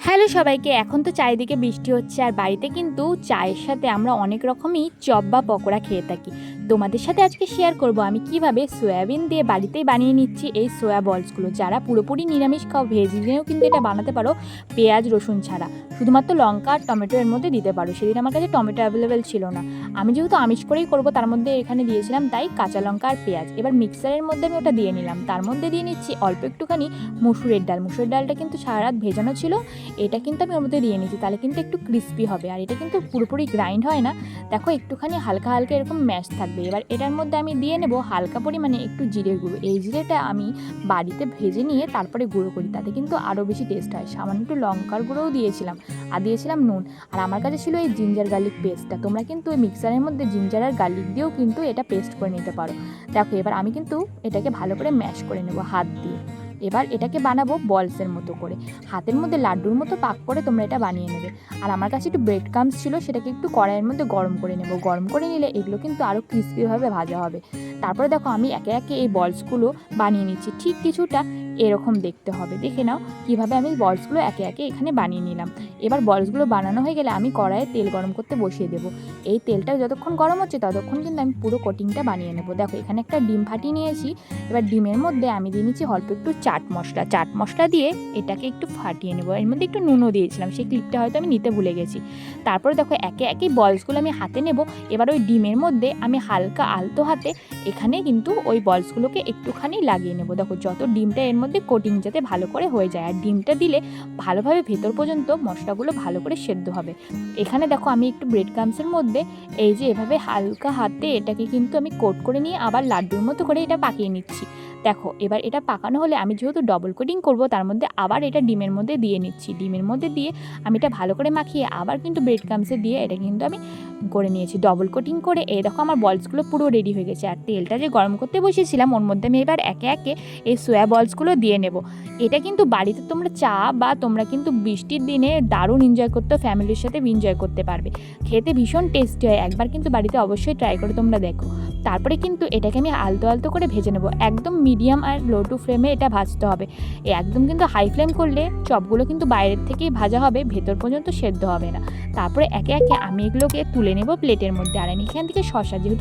Hello সবাইকে, এখন তো চারিদিকে বৃষ্টি হচ্ছে আর বাড়িতে কিন্তু চায়ের সাথে আমরা অনেক রকমই চপ বা পকোড়া খেয়ে থাকি। তোমাদের সাথে আজকে শেয়ার করব আমি কীভাবে সয়াবিন দিয়ে বাড়িতেই বানিয়ে নিচ্ছি এই সয়া বলসগুলো যারা পুরোপুরি নিরামিষ খাও ভেজ কিন্তু এটা বানাতে পারো পেঁয়াজ, রসুন ছাড়া। শুধুমাত্র লঙ্কা আর টমেটো এর মধ্যে দিতে পারো। সেদিন আমার কাছে টমেটো অ্যাভেলেবেল ছিল না। আমি যেহেতু আমিষ করেই করব, তার মধ্যে এখানে দিয়েছিলাম তাই কাঁচা লঙ্কা আর পেঁয়াজ। এবার মিক্সারের মধ্যে আমি ওটা দিয়ে নিলাম। তার মধ্যে দিয়ে নিচ্ছি অল্প একটুখানি মুসুরের ডাল। মুসুরের ডালটা কিন্তু সারা রাত ভেজানো ছিল। এটা কিন্তু আমি ওর মধ্যে দিয়ে নিচ্ছি তাহলে কিন্তু একটু ক্রিস্পি হবে। আর এটা কিন্তু পুরোপুরি গ্রাইন্ড হয় না। দেখো, একটুখানি হালকা হালকা এরকম ম্যাশ থাকবে। এবার এটার মধ্যে আমি দিয়ে নেব হালকা পরিমাণে একটু জিরের গুঁড়ো। এই জিরেটা আমি বাড়িতে ভেজে নিয়ে তারপরে গুঁড়ো করি। তাতে কিন্তু আরও বেশি টেস্ট হয়। সামান্য একটু লঙ্কার গুঁড়োও দিয়েছিলাম। আর দিয়েছিলাম নুন। আর আমার কাছে ছিল এই জিঞ্জার গার্লিক পেস্টটা তোমরা কিন্তু ওই মিক্সারের মধ্যে জিঞ্জার আর গার্লিক দিয়েও কিন্তু এটা পেস্ট করে নিতে পারো। দেখো, এবার আমি কিন্তু এটাকে ভালো করে ম্যাশ করে নেব হাত দিয়ে। এবার এটাকে বানাবো বলসের মতো করে। হাতের মধ্যে লাড্ডুর মতো পাক করে তোমরা এটা বানিয়ে নেবে। আর আমার কাছে একটু ব্রেড কামস ছিল, সেটাকে একটু কড়াইয়ের মধ্যে গরম করে নেব। গরম করে নিলে এগুলো কিন্তু আরও ক্রিস্পিভাবে ভাজা হবে। তারপরে দেখো আমি একে একে এই বলসগুলো বানিয়ে নিচ্ছি। ঠিক কিছুটা এরকম দেখতে হবে। দেখে নাও কীভাবে আমি বলসগুলো একে একে এখানে বানিয়ে নিলাম। এবার বলসগুলো বানানো হয়ে গেলে আমি কড়াইয়ে তেল গরম করতে বসিয়ে দেবো। এই তেলটা যতক্ষণ গরম হচ্ছে ততক্ষণ কিন্তু আমি পুরো কোটিংটা বানিয়ে নেব। দেখো এখানে একটা ডিম ফাটিয়ে নিয়েছি। এবার ডিমের মধ্যে আমি দিয়ে নিচ্ছি অল্প একটু চাট মশলা চাট মশলা দিয়ে এটাকে একটু ফাটিয়ে নেব। এর মধ্যে একটু নুনও দিয়েছিলাম, সেই ক্লিপটা হয়তো আমি নিতে ভুলে গেছি। তারপরে দেখো, একে একে বলসগুলো আমি হাতে নেব। এবার ওই ডিমের মধ্যে আমি হালকা আলতো হাতে এখানে কিন্তু ওই বলসগুলোকে একটুখানি লাগিয়ে নেব। দেখো, যত ডিমটা এর মধ্যে কোটিং যাতে ভালো করে হয়ে যায়। আর ডিমটা দিলে ভালোভাবে ভেতর পর্যন্ত মশলাগুলো ভালো করে সেদ্ধ হবে। এখানে দেখো, আমি একটু ব্রেড ক্রামসের মধ্যে এই যে এভাবে হালকা হাতে এটাকে কিন্তু আমি কোট করে নিয়ে আবার লাড্ডুর মতো করে এটা পাকিয়ে নিচ্ছি। দেখো, এবার এটা পাকানো হলে আমি যেহেতু ডবল কোটিং করব, তার মধ্যে আবার এটা ডিমের মধ্যে দিয়ে নিচ্ছি। ডিমের মধ্যে দিয়ে আমি এটা ভালো করে মাখিয়ে আবার কিন্তু ব্রেড ক্রামসে দিয়ে এটা কিন্তু আমি করে নিয়েছি। ডবল কোটিং করে এই দেখো আমার বলসগুলো পুরো রেডি হয়ে গেছে। আর তেলটা যে গরম করতে বসিয়েছিলাম ওর মধ্যে আমি এবার একে একে এই সোয়া বলসগুলো দিয়ে নেব। এটা কিন্তু বাড়িতে তোমরা চা বা তোমরা কিন্তু বৃষ্টির দিনে দারুণ এনজয় করতে ফ্যামিলির সাথে এনজয় করতে পারবে। খেতে ভীষণ টেস্টি হয়। একবার কিন্তু বাড়িতে অবশ্যই ট্রাই করে তোমরা দেখো। তারপরে কিন্তু এটাকে আমি আলতো আলতো করে ভেজে নেব। একদম মিডিয়াম আর লো টু ফ্লেমে এটা ভাজতে হবে। একদম কিন্তু হাই ফ্লেম করলে চপগুলো কিন্তু বাইরের থেকেই ভাজা হবে, ভেতর পর্যন্ত সেদ্ধ হবে না। তারপরে একে একে আমি এগুলোকে তুলে নেব প্লেটের মধ্যে। আর আমি এখান থেকে শশা যেহেতু